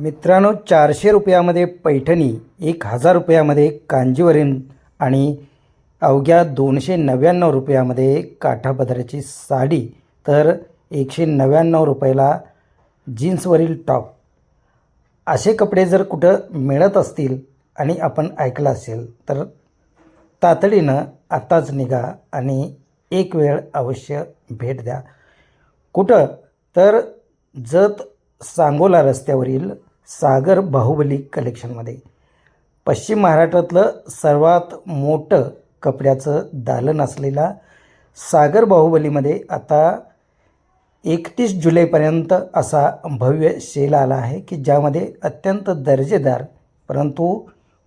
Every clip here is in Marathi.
मित्रांनो चारशे रुपयामध्ये पैठणी एक हजार रुपयामध्ये कांजीवरील आणि अवघ्या दोनशे नव्याण्णव रुपयामध्ये काठापदराची साडी तर एकशे नव्याण्णव रुपयाला जीन्सवरील टॉप. असे कपडे जर कुठं मिळत असतील आणि आपण ऐकलं असेल तर तातडीनं आत्ताच निघा आणि एक वेळ अवश्य भेट द्या. कुठं? तर जत सांगोला रस्त्यावरील सागर बाहुबली कलेक्शनमध्ये. पश्चिम महाराष्ट्रातलं सर्वात मोठं कपड्याचं दालन असलेला सागर बाहुबलीमध्ये आता एकतीस जुलैपर्यंत असा भव्य सेल आला आहे की ज्यामध्ये अत्यंत दर्जेदार परंतु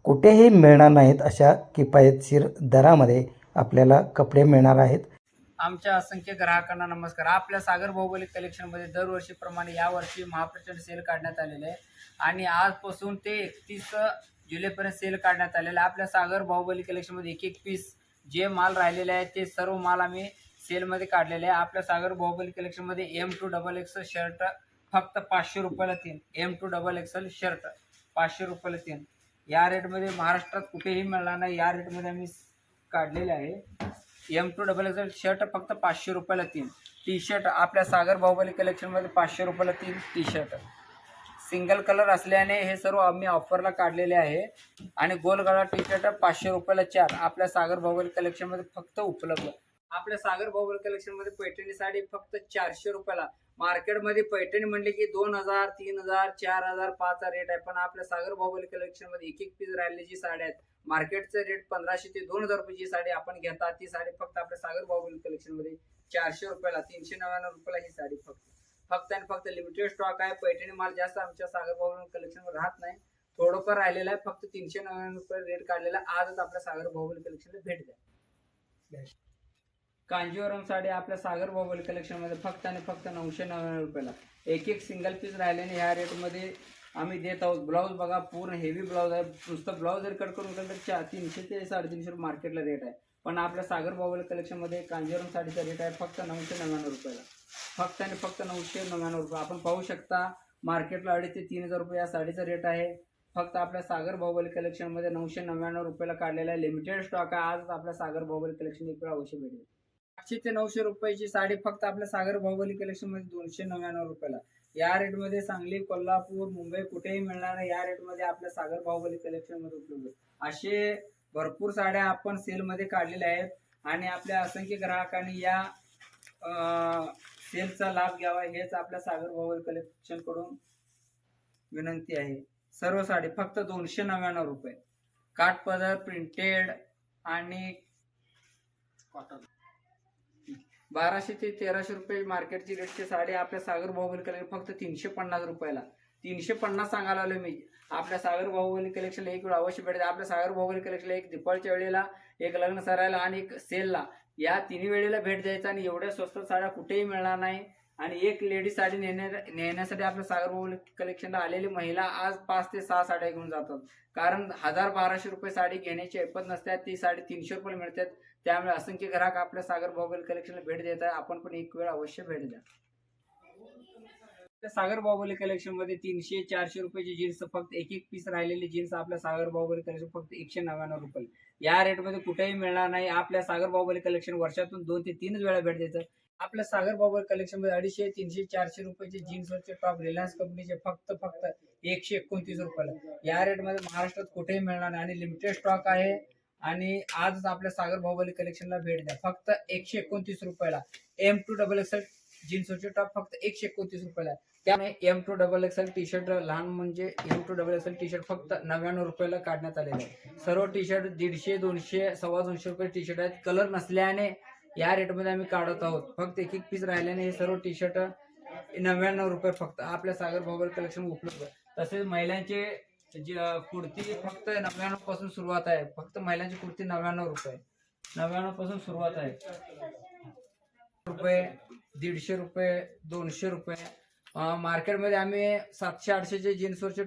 कुठेही मिळणार नाहीत अशा किफायतशीर दरामध्ये आपल्याला कपडे मिळणार आहेत. आमच्या असंख्य ग्राहकांना नमस्कार. आपल्या सागर भौगोलिक कलेक्शनमध्ये दरवर्षीप्रमाणे यावर्षी महाप्रचंड सेल काढण्यात आलेले आहे. आणि आजपासून ते एकतीस जुलैपर्यंत सेल काढण्यात आलेला आहे. आपल्या सागर बाहुबली कलेक्शनमध्ये एक एक पीस जे माल राहिलेले आहे ते सर्व माल आम्ही सेलमध्ये काढलेले आहे. आपल्या सागर भौगोलिक कलेक्शनमध्ये M to double XL shirt फक्त पाचशे रुपयाला तीन. M to double XL shirt पाचशे रुपयाला तीन. या रेटमध्ये महाराष्ट्रात कुठेही मिळणार नाही. या रेटमध्ये आम्ही काढलेले आहे. M to double XL shirt फक्त पाचशे रुपयाला तीन. टी शर्ट आपल्या सागर बाहुबली कलेक्शनमध्ये पाचशे रुपयाला तीन टी शर्ट सिंगल कलर असल्याने हे सर्व आम्ही ऑफरला काढलेले आहे. आणि गोल गळा टी शर्ट पाचशे रुपयाला चार. आपल्या सागर बाहुबली कलेक्शनमध्ये फक्त उपलब्ध. आपल्या सागर बाहुबली कलेक्शनमध्ये पैठणी साडी फक्त चारशे रुपयाला. मार्केटमध्ये पैठणी म्हणले की दोन हजार तीन हजार चार हजार पाच रेट आहे. पण आपल्या सागर बाहुबली कलेक्शनमध्ये एक एक पीस राहिलेली साड्या आहेत मार्केटचं रेट पंधराशे ते दोन हजार रुपयाची साडी आपण घेता ती साडी फक्त आपल्या सागर बाहुबली कलेक्शनमध्ये चारशे रुपयाला तीनशे नव्याण्णव रुपयाला ही साडी फक्त. फक्त आणि फक्त लिमिटेड स्टॉक आहे. पैठणी माल जास्त आमच्या सागर बाहुबली कलेक्शनवर राहत नाही. थोडंफार राहिलेलं आहे. फक्त तीनशे नव्याण्णव रुपये रेट काढलेला आजच आपल्या सागर बाहुबली कलेक्शनला भेट द्या. कांजीवरम साडी आपल्या सागर बाहुबली कलेक्शनमध्ये फक्त आणि फक्त नऊशे नव्याण्णव रुपयाला. एक एक सिंगल पीस राहिल्याने ह्या रेटमध्ये आम्ही देत आहोत. ब्लाऊज बघा पूर्ण हेवी ब्लाऊज आहे. नुसतं ब्लाऊज जर कट करून केलं तर चार तीनशे ते साडेतीनशे रुपये मार्केटला रेट आहे. पण आपल्या सागर बाहुबली कलेक्शनमध्ये कांजीवरम साडीचा रेट आहे फक्त नऊशे नव्याण्णव रुपयाला. फक्त आणि फक्त नऊशे नव्याण्णव रुपये. आपण पाहू शकता मार्केटला अडीच ते तीन हजार रुपये या साडीचा रेट आहे. फक्त आपल्या सागर बाहुबली कलेक्शनमध्ये नऊशे नव्याण्णव रुपयाला काढलेला आहे. लिमिटेड स्टॉक आहे. आजच आपल्या सागर बाहुबली कलेक्शन एक वेळ अवश्य भेटेल. आठशे ते नऊशे रुपयाची साडी फक्त आपल्या सागर बाहुबली कलेक्शनमध्ये दोनशे नव्याण्णव रुपयाला. या रेटमध्ये सांगली कोल्हापूर मुंबई कुठेही मिळणार या रेटमध्ये आपल्या सागर बाहुबली कलेक्शनमध्ये उपलब्ध आहे. असे भरपूर साड्या आपण सेलमध्ये काढलेल्या आहेत. आणि आपल्या असंख्य ग्राहकांनी या सेलचा लाभ घ्यावा हेच आपल्या सागर बाहुबली कलेक्शनकडून विनंती आहे. सर्व साडी फक्त दोनशे नव्याण्णव रुपये. काठपदर प्रिंटेड आणि कॉटन बाराशे ते तेराशे रुपये मार्केटची रेटची साडी आपल्या सागर बाहुबली कलेक्शन फक्त तीनशे पन्नास रुपयाला. तीनशे पन्नास सांगायला आलो मी. आपल्या सागर बाहुबली कलेक्शनला एक वेळ अवश्य भेटते आपल्या सागर बाहुबली कलेक्शनला एक दिपाळच्या वेळेला एक लग्न सरायला आणि एक सेलला या तिन्ही वेळेला भेट द्यायचा आणि एवढ्या स्वस्त साड्या कुठेही मिळणार नाही. आणि एक लेडीज साडी नेण्या नेण्यासाठी आपल्या सागर कलेक्शनला आलेली महिला आज पाच ते सहा साड्या घेऊन जातात. कारण हजार बाराशे रुपये साडी घेण्याची ऐपत नसतात ती साडी तीनशे रुपये मिळतात त्यामुळे असंख्य ग्राहक आपल्या सागर बाहुबली कलेक्शनला भेट देत आहे आपण पण एक वेळ अवश्य भेट द्या. सागर बाहुबली कलेक्शनमध्ये तीनशे चारशे रुपयाची जीन्स फक्त एक एक पीस राहिलेली जीन्स आपल्या सागर बाहुबली कलेक्शन फक्त एकशे नव्याण्णव रुपये. या रेटमध्ये कुठेही मिळणार नाही. आपल्या सागर बाहुबली कलेक्शन वर्षातून दोन ते तीनच वेळा भेट द्यायचं आपल्या सागर बाबर कलेक्शनमध्ये अडीचशे तीनशे चारशे रुपयाचे जीन्सवरचे टॉप रिलायन्स कंपनीचे फक्त फक्त एकशे एकोणतीस रुपयाला. या रेटमध्ये महाराष्ट्रात कुठेही मिळणार नाही. आणि लिमिटेड स्टॉक आहे. आणि आजच आपल्या सागर बाहुबली कलेक्शनला भेट द्या. फक्त एकशे एकोणतीस रुपयाला. एम टू डबल एक्सएल जीन्सवरचे टॉप फक्त एकशे एकोणतीस रुपयाला त्यामुळे M to double XL T shirt लहान म्हणजे M to double XL T shirt फक्त नव्याण्णव रुपयाला काढण्यात आलेले सर्व टी शर्ट दीडशे दोनशे सव्वा दोनशे रुपये टी शर्ट आहेत. कलर नसल्याने या रेटमध्ये आम्ही काढत आहोत. फक्त एक एक पीस राहिल्याने हे सर्व टी शर्ट नव्याण्णव रुपये फक्त आपल्या सागर बाहुबली कलेक्शन उपलब्ध आहे. तसेच महिलांचे जी कुर्ती फक्त नव्याण्णवपासून सुरुवात आहे. फक्त महिलांची कुर्ती नव्याण्णव रुपये. नव्याण्णवपासून सुरुवात आहे. रुपये दीडशे रुपये दोनशे रुपये. मार्केटमध्ये आम्ही सातशे आठशेचे जीन्सवरचे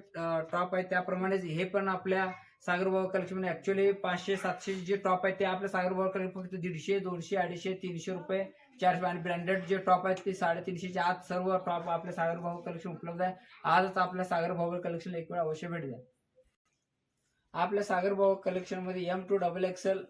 टॉप आहे. त्याप्रमाणेच हे पण आपल्या सागरबाबा कलेक्शनमध्ये ऍक्च्युली पाचशे सातशे जे टॉप आहेत ते आपल्या सागरभाव कलेक्शन फक्त दीडशे दोनशे अडीचशे तीनशे रुपये चारशे आणि ब्रँडेड जे टॉप आहेत ते साडेतीनशेच्या आत सर्व टॉप आपल्या सागर भाऊ कलेक्शन उपलब्ध आहे. आजच आपल्या सागर भाऊ कलेक्शन एक वेळ अवश्य भेट द्या. आपल्या सागर भाऊ कलेक्शनमध्ये M to double XL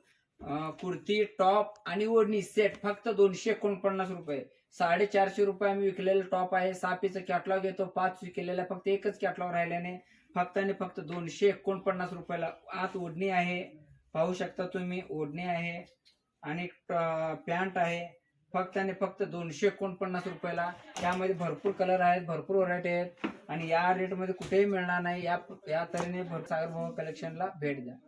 kurti top आणि ओढणी सेट फक्त दोनशे एकोणपन्नास रुपये. साडेचारशे रुपये आम्ही विकलेलं टॉप आहे. सापीचं कॅटलॉग येतो पाच विकलेला फक्त एकच कॅटलॉग राहिल्याने फक्त आणि फक्त दोनशे एकोणपन्नास रुपयाला आत ओढणी आहे. पाहू शकता तुम्ही ओढणी आहे आणि पॅन्ट आहे. फक्त आणि फक्त दोनशे एकोणपन्नास रुपयाला. यामध्ये भरपूर कलर आहेत भरपूर व्हरायटी आहेत. आणि या रेटमध्ये कुठेही मिळणार नाही. या या तऱ्हेने भर- सागर भाऊ कलेक्शनला भेट द्या.